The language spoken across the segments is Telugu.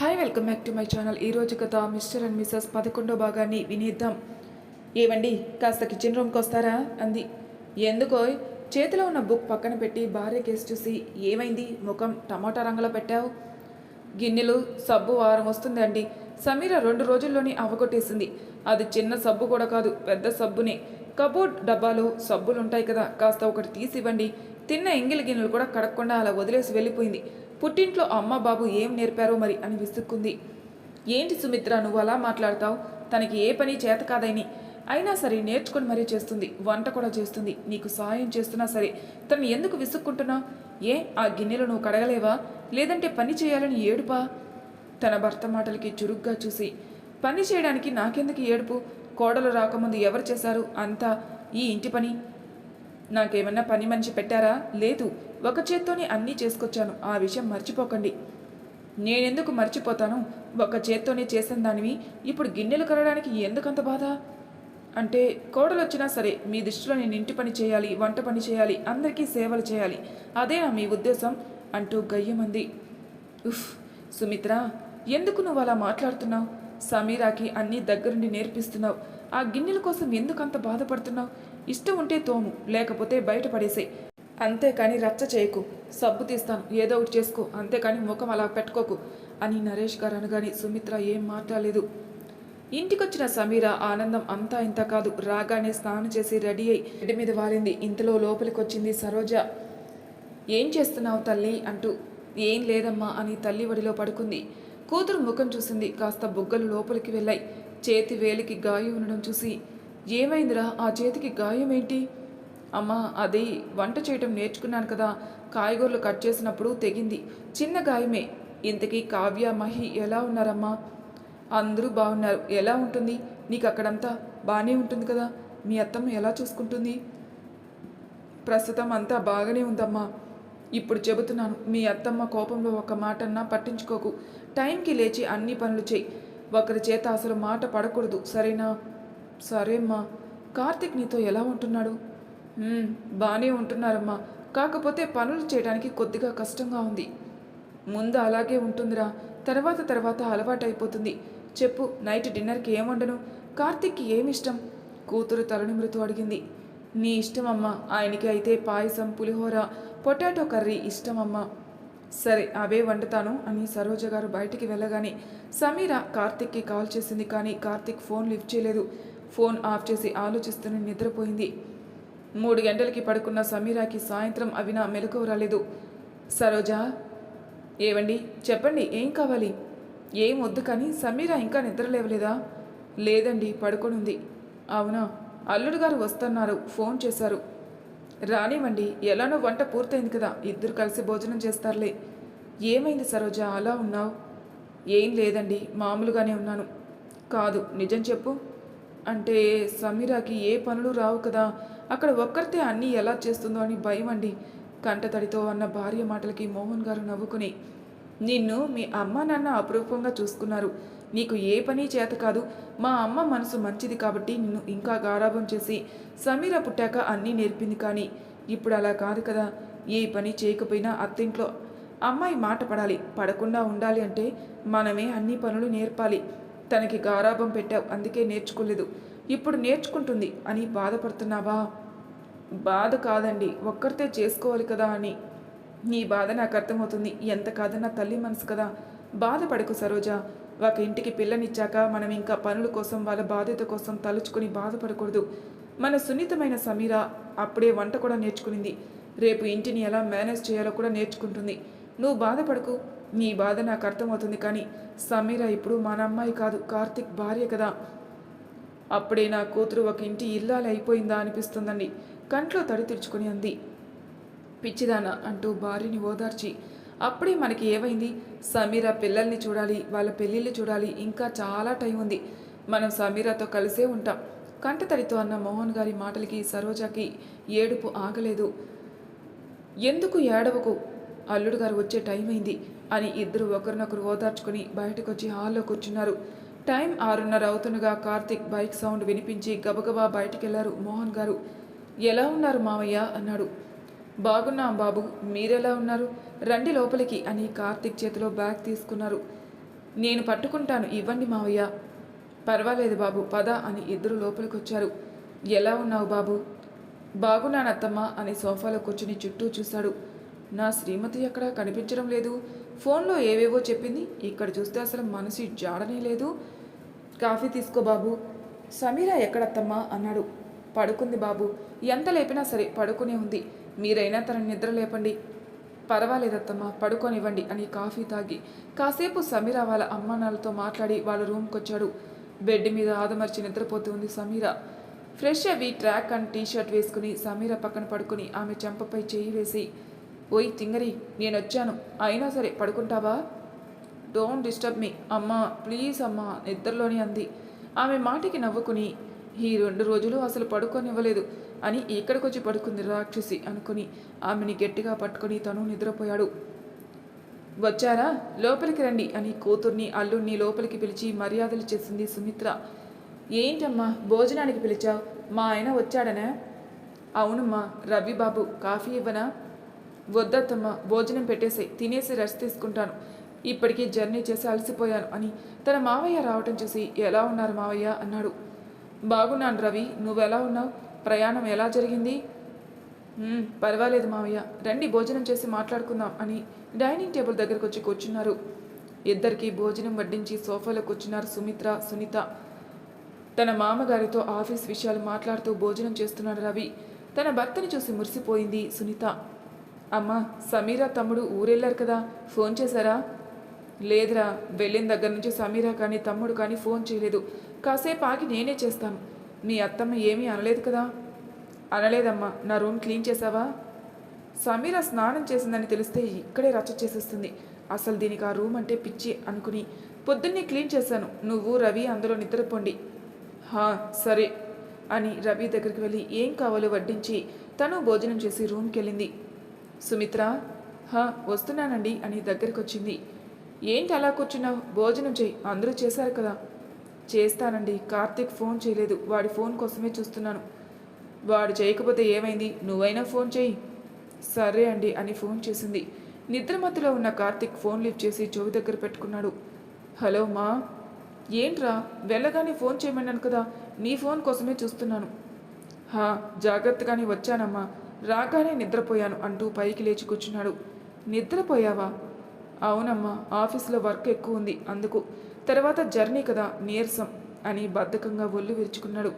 Hi welcome back to my channel ఈరోజు కథ మిస్టర్ అండ్ మిస్సెస్ పదకొండో భాగాన్ని వినేద్దాం. ఏవండి కాస్త కిచెన్ రూమ్కి వస్తారా? అంది. ఎందుకో చేతిలో ఉన్న బుక్ పక్కన పెట్టి భార్య కేసు చూసి ఏమైంది? ముఖం టమాటా రంగులో పెట్టావు? గిన్నెలు సబ్బు వారం వస్తుంది అండి. సమీర రెండు రోజుల్లోనే అవగొట్టేసింది. అది చిన్న సబ్బు కూడా కాదు పెద్ద సబ్బునే. కబోర్డ్ డబ్బాలో సబ్బులు ఉంటాయి కదా కాస్త ఒకటి తీసి ఇవ్వండి తిన్న ఎంగిలి గిన్నెలు కూడా కడగకుండా అలా వదిలేసి వెళ్ళిపోయింది. పుట్టింట్లో అమ్మ బాబు ఏం నేర్పారో మరి అని విసుక్కుంది. ఏంటి సుమిత్ర నువ్వు అలా మాట్లాడతావు? తనకి ఏ పని చేత కాదని. అయినా సరే నేర్చుకొని మరీ చేస్తుంది. వంట కూడా చేస్తుంది. నీకు సాయం చేస్తున్నా సరే. తను ఎందుకు విసుక్కుంటున్నావు ఏ ఆ గిన్నెలు నువ్వు కడగలేవా? లేదంటే పని చేయాలని ఏడుపా? తన భర్త మాటలకి చురుగ్గా చూసి పని చేయడానికి నాకెందుకు ఏడుపు? కోడలు రాకముందు ఎవరు చేశారు? అంతా ఈ ఇంటి పని? నాకేమన్నా పని మనిషి పెట్టారా? లేదు. ఒక చేత్తోనే అన్నీ చేసుకొచ్చాను. ఆ విషయం మర్చిపోకండి. నేనెందుకు మర్చిపోతాను? ఒక చేత్తోనే చేసిన దానివి ఇప్పుడు గిన్నెలు కలడానికి ఎందుకంత బాధ? అంటే కోడలు వచ్చినా సరే మీ దృష్టిలో నేను ఇంటి పని చేయాలి వంట పని చేయాలి అందరికీ సేవలు చేయాలి. అదేనా మీ ఉద్దేశం అంటూ గయ్యమంది. ఉఫ్ సుమిత్ర ఎందుకు నువ్వు అలా మాట్లాడుతున్నావు? సమీరాకి అన్నీ దగ్గరుండి నేర్పిస్తున్నావు. ఆ గిన్నెల కోసం ఎందుకు అంత బాధపడుతున్నావు? ఇష్టం ఉంటే తోము లేకపోతే బయట పడేసే అంతేకాని రచ్చ చేయకు. సబ్బు తీస్తాను ఏదో ఒకటి చేసుకో. అంతేకాని ముఖం అలా పెట్టుకోకు అని నరేష్ గారు అనగానే సుమిత్ర ఏం మాట్లాడలేదు. ఇంటికొచ్చిన సమీర ఆనందం అంతా ఇంత కాదు. రాగానే స్నానం చేసి రెడీ అయి బెడ్ మీద వాలింది. ఇంతలో లోపలికి వచ్చింది సరోజ. ఏం చేస్తున్నావు తల్లి? అంటూ. ఏం లేదమ్మా అని తల్లి వడిలో పడుకుంది. కూతురు ముఖం చూసింది. కాస్త బుగ్గలు లోపలికి వెళ్ళాయి. చేతి వేలికి గాయం ఉండడం చూసి ఏమైందిరా? ఆ చేతికి గాయం ఏంటి అమ్మా అది వంట చేయటం నేర్చుకున్నాను కదా. కాయగూరలు కట్ చేసినప్పుడు తెగింది. చిన్న గాయమే. ఇంతకీ కావ్య మహి ఎలా ఉన్నారమ్మా? అందరూ బాగున్నారు. ఎలా ఉంటుంది? నీకు అక్కడంతా బాగానే ఉంటుంది కదా. మీ అత్తమ్మ ఎలా చూసుకుంటుంది? ప్రస్తుతం అంతా బాగానే ఉందమ్మా. ఇప్పుడు చెబుతున్నాను మీ అత్తమ్మ కోపంలో ఒక మాటన్నా పట్టించుకోకు. టైంకి లేచి అన్ని పనులు చేయి. ఒకరి చేత అసలు మాట పడకూడదు. సరేనా? సరేమ్మా. కార్తిక్ నీతో ఎలా ఉంటున్నాడు? బాగానే ఉంటున్నారమ్మా. కాకపోతే పనులు చేయడానికి కొద్దిగా కష్టంగా ఉంది. ముందు అలాగే ఉంటుందిరా. తర్వాత తర్వాత అలవాటైపోతుంది. చెప్పు నైట్ డిన్నర్కి ఏం వండను? కార్తిక్కి ఏమిష్టం? కూతురు తలనిమృతూ అడిగింది. నీ ఇష్టమమ్మా. ఆయనకి అయితే పాయసం పులిహోర పొటాటో కర్రీ ఇష్టమమ్మా. సరే అవే వండుతాను అని సరోజ గారు బయటికి వెళ్ళగానే సమీర కార్తిక్కి కాల్ చేసింది కానీ కార్తిక్ ఫోన్ లిఫ్ట్ చేయలేదు. ఫోన్ ఆఫ్ చేసి ఆలోచిస్తూనే నిద్రపోయింది. మూడు గంటలకి పడుకున్న సమీరాకి సాయంత్రం అవినా మెలకువ రాలేదు. సరోజ ఏవండి? చెప్పండి ఏం కావాలి? ఏం వద్దు కానీ సమీర ఇంకా నిద్ర లేవలేదా? లేదండి పడుకొనుంది. అవునా? అల్లుడు గారు వస్తున్నారు. ఫోన్ చేశారు. రానివ్వండి. ఎలానో వంట పూర్తయింది కదా. ఇద్దరు కలిసి భోజనం చేస్తారులే. ఏమైంది సరోజ? అలా ఉన్నావు? ఏం లేదండి. మామూలుగానే ఉన్నాను. కాదు నిజం చెప్పు. అంటే సమీరాకి ఏ పనులు రావు కదా. అక్కడ ఒక్కరితే అన్నీ ఎలా చేస్తుందో అని భయం అండి కంటతడితో అన్న భార్య మాటలకి మోహన్ గారు నవ్వుకుని నిన్ను మీ అమ్మ నాన్న అపురూపంగా చూసుకున్నారు. నీకు ఏ పని చేత కాదు. మా అమ్మ మనసు మంచిది కాబట్టి నిన్ను ఇంకా గారాభం చేసి సమీర పుట్టాక అన్నీ నేర్పింది కానీ ఇప్పుడు అలా కాదు కదా. ఏ పని చేయకపోయినా అత్తింట్లో అమ్మాయి మాట పడాలి. పడకుండా ఉండాలి అంటే మనమే అన్ని పనులు నేర్పాలి. తనకి గారాభం పెట్టావు. అందుకే నేర్చుకోలేదు. ఇప్పుడు నేర్చుకుంటుంది అని బాధపడుతున్నావా? బాధ కాదండి. ఒక్కరితే చేసుకోవాలి కదా అని. నీ బాధ నాకు అర్థమవుతుంది. ఎంత కాదన్నా తల్లి మనసు కదా. బాధపడకు సరోజ. ఒక ఇంటికి పిల్లనిచ్చాక మనం ఇంకా పనుల కోసం వాళ్ళ బాధ్యత కోసం తలుచుకుని బాధపడకూడదు. మన సున్నితమైన సమీర అప్పుడే వంట కూడా నేర్చుకునింది. రేపు ఇంటిని ఎలా మేనేజ్ చేయాలో కూడా నేర్చుకుంటుంది. నువ్వు బాధపడకు. నీ బాధ నాకు అర్థమవుతుంది కానీ సమీర ఇప్పుడు మన అమ్మాయి కాదు కార్తిక్ భార్య కదా. అప్పుడే నా కూతురు ఒక ఇంటి ఇల్లాలి అయిపోయిందా అనిపిస్తుందండి. కంట్లో తడి తెరుచుకొని అంది. పిచ్చిదానా అంటూ భార్యని ఓదార్చి అప్పుడే మనకి ఏమైంది? సమీర పిల్లల్ని చూడాలి వాళ్ళ పెళ్ళిళ్ళు చూడాలి ఇంకా చాలా టైం ఉంది. మనం సమీరతో కలిసే ఉంటాం. కంటతడితో అన్న మోహన్ గారి మాటలకి సరోజాకి ఏడుపు ఆగలేదు. ఎందుకు ఏడవకు? అల్లుడు గారు వచ్చే టైం అయింది అని ఇద్దరు ఒకరినొకరు ఓదార్చుకుని బయటకు వచ్చి హాల్లో కూర్చున్నారు. టైం ఆరున్నర అవుతుండగా కార్తిక్ బైక్ సౌండ్ వినిపించి గబగబా బయటికెళ్ళారు మోహన్ గారు. ఎలా ఉన్నారు మావయ్య అన్నాడు. బాగున్నాం బాబు. మీరెలా ఉన్నారు? రండి లోపలికి అని కార్తిక్ చేతిలో బ్యాగ్ తీసుకున్నారు. నేను పట్టుకుంటాను ఇవ్వండి మావయ్య. పర్వాలేదు బాబు పద అని ఇద్దరు లోపలికి వచ్చారు ఎలా ఉన్నావు బాబు? బాగున్నానత్తమ్మ అని సోఫాలో కూర్చుని చుట్టూ చూశాడు. నా శ్రీమతి ఎక్కడ కనిపించడం లేదు. ఫోన్లో ఏవేవో చెప్పింది. ఇక్కడ చూస్తే అసలు మనసు జాడనే లేదు. కాఫీ తీసుకో బాబు. సమీరా ఎక్కడత్తమ్మా? అన్నాడు. పడుకుంది బాబు. ఎంత లేపినా సరే పడుకునే ఉంది. మీరైనా తన నిద్ర లేపండి. పర్వాలేదత్తమ్మా పడుకోనివ్వండి అని కాఫీ తాగి కాసేపు సమీర వాళ్ళ అమ్మానాలతో మాట్లాడి వాళ్ళ రూమ్కి వచ్చాడు బెడ్ మీద ఆదమర్చి నిద్రపోతుంది సమీర. ఫ్రెష్ అవి ట్రాక్ అండ్ టీషర్ట్ వేసుకుని సమీర పక్కన పడుకుని ఆమె చెంపపై చేయి వేసి ఓయ్ తింగరి నేను వచ్చాను అయినా సరే పడుకుంటావా? Don't disturb me. అమ్మా ప్లీజ్ అమ్మా నిద్రలోనే అంది. ఆమె మాటికి నవ్వుకుని ఈ రెండు రోజులు అసలు పడుకోనివ్వలేదు. అని ఇక్కడికొచ్చి పడుకుంది రాక్షసి అనుకుని ఆమెని గట్టిగా పట్టుకొని తను నిద్రపోయాడు. వచ్చారా? లోపలికి రండి అని కూతుర్ని అల్లుణ్ణి లోపలికి పిలిచి మర్యాదలు చేసింది సుమిత్ర. ఏంటమ్మా? భోజనానికి పిలిచావు? మా ఆయన వచ్చాడనే? అవునమ్మా రవి బాబు కాఫీ ఇవ్వనా? వద్దత్తమ్మా భోజనం పెట్టేసి తినేసి రెస్ట్ తీసుకుంటాను. ఇప్పటికీ జర్నీ చేసి అలసిపోయాను అని తన మావయ్య రావటం చూసి ఎలా ఉన్నారు మావయ్య? అన్నాడు. బాగున్నాను రవి నువ్వెలా ఉన్నావు? ప్రయాణం ఎలా జరిగింది? పర్వాలేదు మావయ్య. రండి భోజనం చేసి మాట్లాడుకుందాం అని డైనింగ్ టేబుల్ దగ్గరకు వచ్చి కూర్చున్నారు. ఇద్దరికి భోజనం వడ్డించి సోఫాలో కూర్చున్నారు సుమిత్ర సునీత. తన మామగారితో ఆఫీస్ విషయాలు మాట్లాడుతూ భోజనం చేస్తున్నాడు రవి. తన భర్తని చూసి మురిసిపోయింది సునీత. అమ్మ సమీరా తమ్ముడు ఊరెళ్ళారు కదా ఫోన్ చేశారా? లేదురా వెళ్ళిన దగ్గర నుంచి సమీరా కానీ తమ్ముడు కానీ ఫోన్ చేయలేదు. కాసేపు ఆగి నేనే చేస్తాను. మీ అత్తమ్మ ఏమీ అనలేదు కదా? అనలేదమ్మా. నా రూమ్ క్లీన్ చేసావా సమీర స్నానం చేసిందని తెలిస్తే ఇక్కడే రచ్చ చేసేస్తుంది. అసలు దీనికి ఆ రూమ్ అంటే పిచ్చి అనుకుని పొద్దున్నే క్లీన్ చేశాను. నువ్వు రవి అందులో నిద్రపోండి. హా సరే అని రవి దగ్గరికి వెళ్ళి ఏం కావాలో వడ్డించి తను భోజనం చేసి రూమ్కి వెళ్ళింది. సుమిత్ర హా వస్తున్నానండి అని దగ్గరికి వచ్చింది ఏంటి అలా కూర్చున్నావు? భోజనం చేయి. అందరూ చేశారు కదా. చేస్తానండి. కార్తీక్ ఫోన్ చేయలేదు. వాడి ఫోన్ కోసమే చూస్తున్నాను. వాడు చేయకపోతే ఏమైంది? నువ్వైనా ఫోన్ చేయి. సరే అండి అని ఫోన్ చేసింది. నిద్రమత్తులో ఉన్న కార్తీక్ ఫోన్ లిఫ్ట్ చేసి చెవి దగ్గర పెట్టుకున్నాడు. హలో మా. ఏంట్రా? వెళ్ళగానే ఫోన్ చేయమన్నాను కదా. నీ ఫోన్ కోసమే చూస్తున్నాను. హా జాగ్రత్తగానే వచ్చానమ్మా. రాగానే నిద్రపోయాను అంటూ పైకి లేచి కూర్చున్నాడు. నిద్రపోయావా? అవునమ్మా ఆఫీస్లో వర్క్ ఎక్కువ ఉంది. అందుకు తర్వాత జర్నీ కదా నీరసం అని బద్ధకంగా ఒళ్ళు విరుచుకున్నాడు.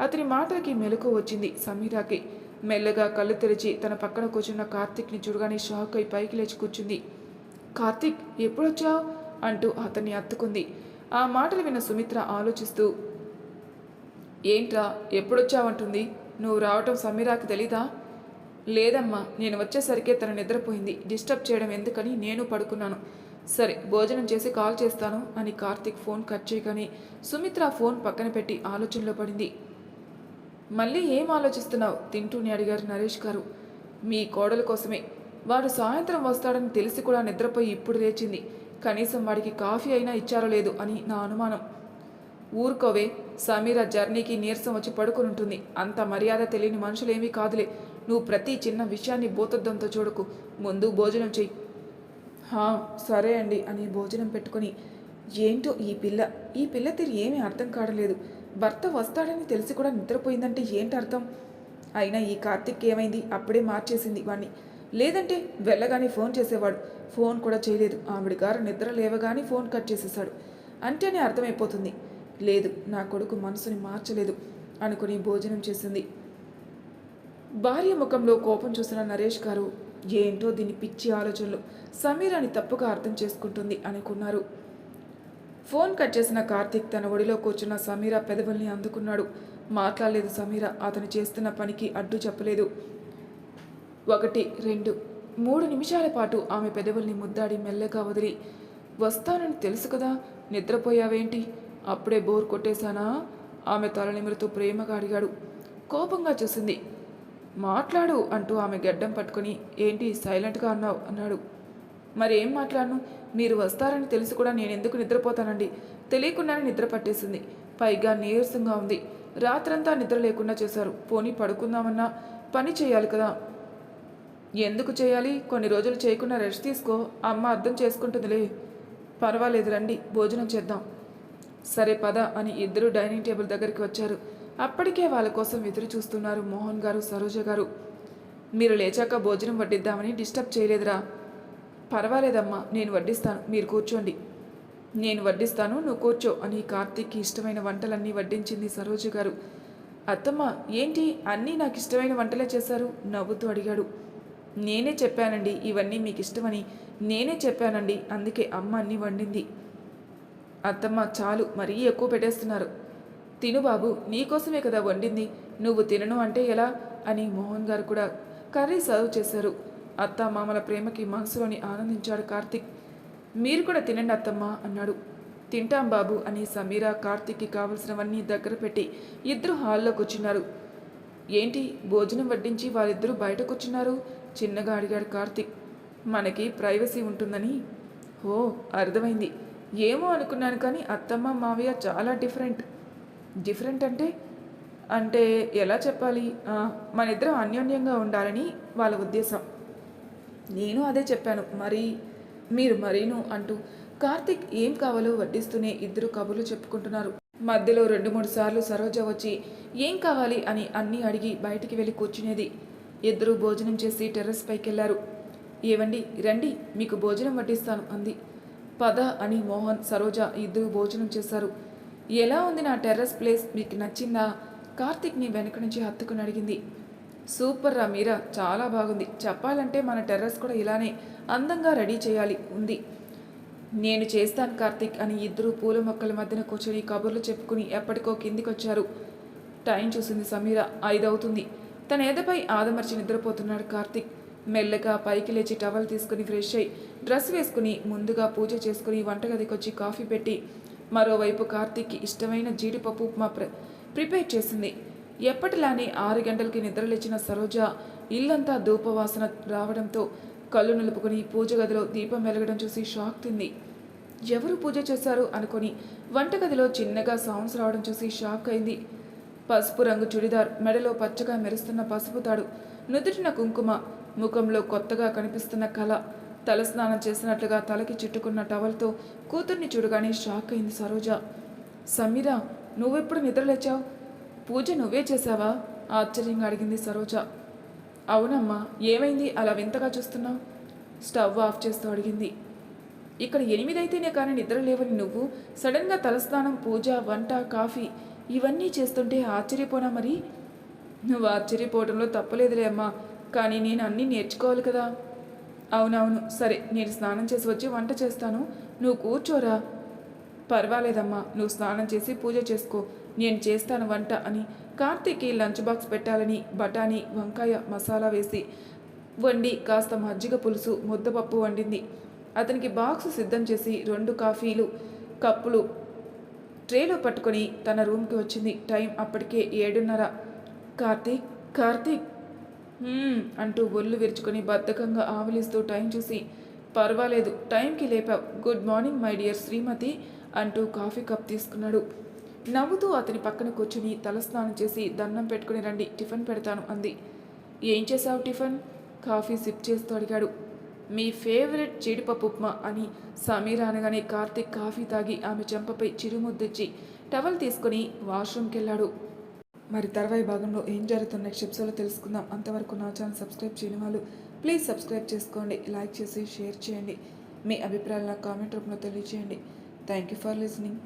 అతని మాటలకి మెలకు వచ్చింది సమీరాకి. మెల్లగా కళ్ళు తెరిచి తన పక్కన కూర్చున్న కార్తిక్ని చూడగానే షాక్ అయి పైకి లేచి కూర్చుంది. కార్తిక్ ఎప్పుడొచ్చావు? అంటూ అతన్ని అత్తుకుంది. ఆ మాటలు విన్న సుమిత్ర ఆలోచిస్తూ ఏంట్రా ఎప్పుడొచ్చావంటుంది నువ్వు రావటం సమీరాకి తెలీదా? లేదమ్మా నేను వచ్చేసరికే తన నిద్రపోయింది. డిస్టర్బ్ చేయడం ఎందుకని నేను పడుకున్నాను. సరే భోజనం చేసి కాల్ చేస్తాను అని కార్తిక్ ఫోన్ కట్ చేయగానే సుమిత్ర ఫోన్ పక్కన పెట్టి ఆలోచనలో పడింది. మళ్ళీ ఏం ఆలోచిస్తున్నావు? తింటూనే అడిగారు నరేష్ గారు. మీ కోడల కోసమే. వాడు సాయంత్రం వస్తాడని తెలిసి కూడా నిద్రపోయి ఇప్పుడు లేచింది. కనీసం వాడికి కాఫీ అయినా ఇచ్చారో లేదు అని నా అనుమానం. ఊరుకోవే సమీర జర్నీకి నీరసం వచ్చి పడుకుని ఉంటుంది. అంత మర్యాద తెలియని మనుషులేమీ కాదులే. నువ్వు ప్రతి చిన్న విషయాన్ని భూతద్దంతో చూడకు. ముందు భోజనం చెయ్యి. సరే అండి అని భోజనం పెట్టుకుని ఏంటో ఈ పిల్ల ఈ పిల్ల తీరు ఏమీ అర్థం కాడలేదు భర్త వస్తాడని తెలిసి కూడా నిద్రపోయిందంటే ఏంటి అర్థం? అయినా ఈ కార్తిక్ ఏమైంది? అప్పుడే మార్చేసింది వాణ్ణి. లేదంటే వెళ్ళగానే ఫోన్ చేసేవాడు. ఫోన్ కూడా చేయలేదు. ఆవిడ గారు నిద్ర లేవగానే ఫోన్ కట్ చేసేశాడు. అంటేనే అర్థమైపోతుంది. లేదు నా కొడుకు మనసుని మార్చలేదు అనుకుని భోజనం చేసింది. భార్య ముఖంలో కోపం చూసిన నరేష్ గారు ఏంటో దీని పిచ్చి ఆలోచనలు సమీరాని తప్పుగా అర్థం చేసుకుంటుంది అనుకున్నారు. ఫోన్ కట్ చేసిన కార్తీక్ తన ఒడిలో కూర్చున్న సమీర పెదవుల్ని అందుకున్నాడు. మాట్లాడలేదు సమీర అతను చేస్తున్న పనికి అడ్డు చెప్పలేదు. ఒకటి రెండు మూడు నిమిషాల పాటు ఆమె పెదవుల్ని ముద్దాడి మెల్లగా వదిలి వస్తానని తెలుసు కదా నిద్రపోయావేంటి? అప్పుడే బోర్ కొట్టేశానా? ఆమె తల నిమురుతూ ప్రేమగా అడిగాడు. కోపంగా చూసింది మాట్లాడు అంటూ ఆమె గడ్డం పట్టుకుని ఏంటి సైలెంట్గా అన్నావు అన్నాడు. మరి ఏం మాట్లాడను? మీరు వస్తారని తెలిసి కూడా నేను ఎందుకు నిద్రపోతానండి? తెలియకుండానే నిద్ర పట్టేసింది. పైగా నీరసంగా ఉంది. రాత్రంతా నిద్ర లేకుండా చేశారు. పోనీ పడుకుందామన్నా పని చేయాలి కదా. ఎందుకు చేయాలి? కొన్ని రోజులు చేయకుండా రెస్ట్ తీసుకో. అమ్మ అర్థం చేసుకుంటుందిలే. పర్వాలేదు రండి. భోజనం చేద్దాం. సరే పద అని ఇద్దరు డైనింగ్ టేబుల్ దగ్గరికి వచ్చారు. అప్పటికే వాళ్ళ కోసం ఎదురు చూస్తున్నారు మోహన్ గారు సరోజ గారు. మీరు లేచాక భోజనం వడ్డిద్దామని డిస్టర్బ్ చేయలేదురా. పర్వాలేదమ్మా నేను వడ్డిస్తాను. మీరు కూర్చోండి. నేను వడ్డిస్తాను నువ్వు కూర్చో అని కార్తీక్కి ఇష్టమైన వంటలన్నీ వడ్డించింది సరోజ గారు. అత్తమ్మ ఏంటి? అన్నీ నాకు ఇష్టమైన వంటలే చేశారు? నవ్వుతూ అడిగాడు. నేనే చెప్పానండి ఇవన్నీ మీకు ఇష్టమని. నేనే చెప్పానండి అందుకే అమ్మ అన్నీ వండింది. అత్తమ్మ చాలు మరీ ఎక్కువ పెట్టేస్తున్నారు. తిను బాబు నీకోసమే కదా వండింది. నువ్వు తినను అంటే ఎలా? అని మోహన్ గారు కూడా కర్రీ సర్వ్ చేశారు. అత్త మామల ప్రేమకి మనసులోని ఆనందించాడు కార్తిక్. మీరు కూడా తినండి అత్తమ్మ అన్నాడు. తింటాం బాబు అని సమీరా కార్తిక్కి కావలసినవన్నీ దగ్గర పెట్టి ఇద్దరు హాల్లో కూర్చున్నారు ఏంటి భోజనం వడ్డించి వారిద్దరూ బయట కూర్చున్నారు చిన్నగా అడిగాడు కార్తిక్. మనకి ప్రైవసీ ఉంటుందని? ఓ అర్థమైంది. ఏమో అనుకున్నాను కానీ అత్తమ్మ మావయ్య చాలా డిఫరెంట్. డిఫరెంట్ అంటే అంటే ఎలా చెప్పాలి? మన ఇద్దరం అన్యోన్యంగా ఉండాలని వాళ్ళ ఉద్దేశం. నేను అదే చెప్పాను. మరి మీరు మరీను అంటూ కార్తిక్ ఏం కావాలో వడ్డిస్తూనే ఇద్దరు కబుర్లు చెప్పుకుంటున్నారు. మధ్యలో రెండు మూడు సార్లు సరోజ వచ్చి ఏం కావాలి? అని అన్నీ అడిగి బయటికి వెళ్ళి కూర్చునేది. ఇద్దరు భోజనం చేసి టెర్రస్ పైకి వెళ్ళారు ఏవండి? రండి. మీకు భోజనం వడ్డిస్తాను అంది. పద అని మోహన్ సరోజ ఇద్దరు భోజనం చేశారు. ఎలా ఉంది నా టెర్రస్ ప్లేస్? మీకు నచ్చిందా? కార్తిక్ని వెనక నుంచి హత్తుకుని అడిగింది. సూపర్ రా మీరా చాలా బాగుంది. చెప్పాలంటే మన టెర్రస్ కూడా ఇలానే అందంగా రెడీ చేయాలి ఉంది. నేను చేస్తాను కార్తిక్ అని ఇద్దరు పూల మొక్కల మధ్యన కూర్చొని కబుర్లు చెప్పుకుని ఎప్పటికో కిందికొచ్చారు. టైం చూసింది సమీర ఐదవుతుంది. తన ఎదపై ఆదమర్చి నిద్రపోతున్నాడు కార్తిక్. మెల్లగా పైకి లేచి టవల్ తీసుకుని ఫ్రెష్ అయి డ్రెస్ వేసుకుని ముందుగా పూజ చేసుకుని వంటగదికొచ్చి కాఫీ పెట్టి మరోవైపు కార్తీక్కి ఇష్టమైన జీడిపప్పు ఉప్మా ప్ర ప్రిపేర్ చేసింది. ఎప్పటిలానే ఆరు గంటలకి నిద్రలేచిన సరోజ ఇల్లంతా ధూపవాసన రావడంతో కళ్ళు నిలుపుకొని పూజ గదిలో దీపం వెలగడం చూసి షాక్ తింది. ఎవరు పూజ చేశారు అనుకొని వంటగదిలో చిన్నగా సౌండ్స్ రావడం చూసి షాక్ అయింది. పసుపు రంగు చుడిదార్ మెడలో పచ్చగా మెరుస్తున్న పసుపు తాడు నుదుటిన కుంకుమ ముఖంలో కొత్తగా కనిపిస్తున్న కళ తలస్నానం చేసినట్లుగా తలకి చుట్టుకున్న టవల్తో కూతుర్ని చూడగానే షాక్ అయింది సరోజ. సమీర నువ్వెప్పుడు నిద్రలేచావు పూజ నువ్వే చేశావా? ఆశ్చర్యంగా అడిగింది సరోజ. అవునమ్మా ఏమైంది? అలా వింతగా చూస్తున్నావు? స్టవ్ ఆఫ్ చేస్తూ అడిగింది. ఇక్కడ ఎనిమిదైతేనే కానీ నిద్ర లేవని నువ్వు? సడన్గా తలస్నానం పూజ వంట కాఫీ ఇవన్నీ చేస్తుంటే ఆశ్చర్యపోనా మరి? నువ్వు ఆశ్చర్యపోవడంలో తప్పలేదులే అమ్మా. కానీ నేను అన్నీ నేర్చుకోవాలి కదా. అవునవును. సరే నేను స్నానం చేసి వచ్చి వంట చేస్తాను. నువ్వు కూర్చోరా. పర్వాలేదమ్మా నువ్వు స్నానం చేసి పూజ చేసుకో. నేను చేస్తాను వంట అని కార్తీక్కి లంచ్ బాక్స్ పెట్టాలని బఠానీ వంకాయ మసాలా వేసి వండి కాస్త మజ్జిగ పులుసు ముద్దపప్పు వండింది. అతనికి బాక్స్ సిద్ధం చేసి రెండు కాఫీలు కప్పులు ట్రేలో పట్టుకొని తన రూమ్కి వచ్చింది. టైం అప్పటికే ఏడున్నర. కార్తీక్ కార్తీక్. అంటూ ఒళ్ళు విరుచుకొని బద్ధకంగా ఆవలిస్తూ టైం చూసి పర్వాలేదు టైంకి లేపావు. గుడ్ మార్నింగ్ మై డియర్ శ్రీమతి అంటూ కాఫీ కప్ తీసుకున్నాడు. నవ్వుతూ అతని పక్కన కూర్చుని తలస్నానం చేసి దండం పెట్టుకుని రండి టిఫిన్ పెడతాను అంది. ఏం చేసావు టిఫిన్? కాఫీ సిప్ చేస్తూ అడిగాడు. మీ ఫేవరెట్ జీడిపప్పు ఉప్మా అని సమీర అనగానే కార్తీక్ కాఫీ తాగి ఆమె చెంపపై చిరుముద్దిచ్చి టవల్ తీసుకుని వాష్రూమ్కి వెళ్ళాడు మరి తర్వాయి భాగంలో ఏం జరుగుతున్న నెక్స్ట్ తెలుసుకుందాం. అంతవరకు నా ఛానల్ సబ్స్క్రైబ్ చేయని వాళ్ళు ప్లీజ్ సబ్స్క్రైబ్ చేసుకోండి. లైక్ చేసి షేర్ చేయండి. మీ అభిప్రాయాలు కామెంట్ రూపంలో తెలియజేయండి థ్యాంక్ యూ ఫర్ లిసనింగ్